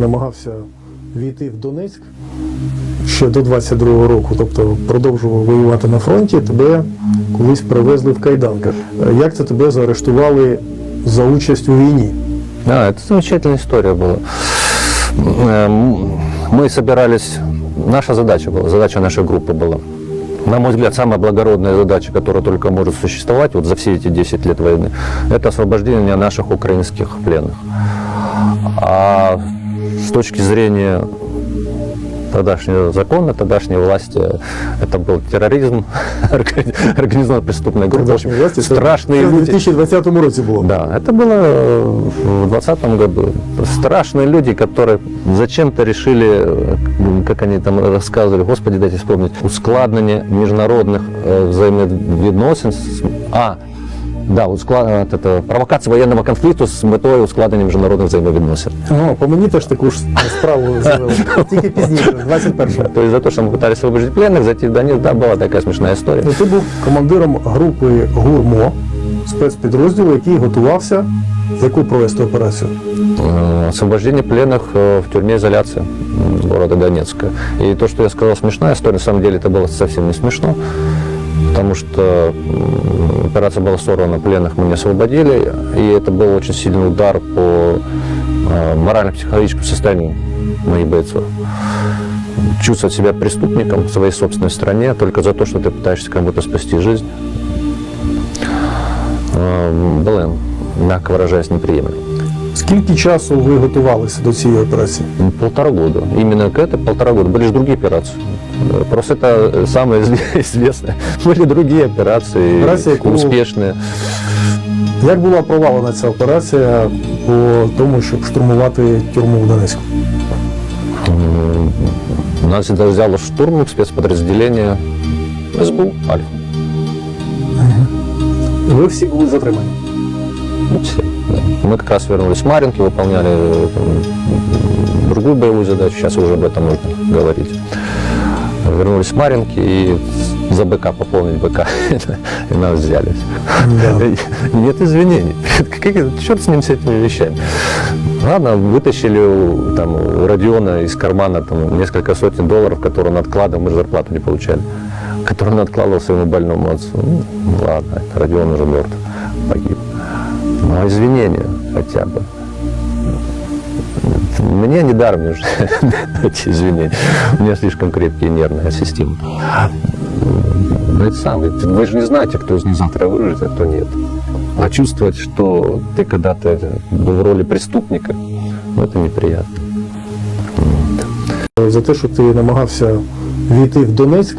намагався війти в Донецьк ще до 22-го року, тобто продовжував воювати на фронті, тебе колись привезли в кайданках. Е, Як це тебе заарештували за участь у війні? Да, это замечательная история была. Эм, Мы собирались, наша задача была, задача нашей группы была, на мой взгляд, самая благородная задача, которая только может существовать вот за все эти 10 лет войны, это освобождение наших украинских пленных. А с точки зрения тогдашнего закона, тогдашней власти, это был терроризм, организованная преступная группа. Тогдашньої власті це- Страшные це в люди. 2020 році було. Да, это было э, в 2020 году. Страшные люди, которые зачем-то решили, э, как они там рассказывали, господи, дайте вспомнить, ускладнение международных э, взаимовідносин. с- А, да, усклад... от это, провокация военного конфликту с метой ускладнення міжнародних взаємовідносин. Ну, по мені теж таку ж справу завели. Тільки пізніше, 21-го. То есть за то, что мы пытались освободить пленных, зайти в Донецк, да, была такая смешная история. Ну, Ти був командиром групи ГУРМО, спецпідрозділу, який готувався з яку провести операцію. Э, освобождение пленных э, в тюрьме изоляции м, города Донецка. И то, что я сказал, смешная история, на самом деле это было совсем не смешно, потому что м, операция была сорвана, пленных мы не освободили, и это был очень сильный удар по э, морально-психологическому состоянию моих бойцов. Чувствовать себя преступником в своей собственной стране только за то, что ты пытаешься кому-то спасти жизнь, э, было, мягко выражаясь, неприемлемо. Скільки часу ви готувалися до цієї операції? Ну, Полтора года. Именно к этой полтора года. Были же другие операции. Э, Просто это э, самое изве- известное. Были другие операции, Операция, яку- успешные. Як була провалена ця операція по тому, щоб штурмувати тюрму в Донецьку? М, Нас даже взяло штурм спецподразделение СБУ Альфа. Ви всі були затримані. Ну, все. да. Мы как раз вернулись в Маринки, выполняли э, там, м, другую боевую задачу. Сейчас уже об этом можно говорить. Вернулись в Маринки и за БК пополнить БК. И нас взяли. Да. Нет извинений. Как это? Черт с ним, с этими вещами. Ладно, вытащили у, там, у Родиона из кармана там, несколько сотен долларов, которые он откладывал, мы же зарплату не получали, которые он откладывал своему больному отцу. Ну, ладно, это Родион уже мертв, погиб. Ну, а извинения хотя бы. Мне недаром нужны эти извинения. У меня слишком крепкие нервная система. Ну, это. Вы же не знаете, кто из них завтра выживет, а кто нет. А чувствовать, что ты когда-то был в роли преступника, ну, это неприятно. За те, що ти намагався війти в Донецьк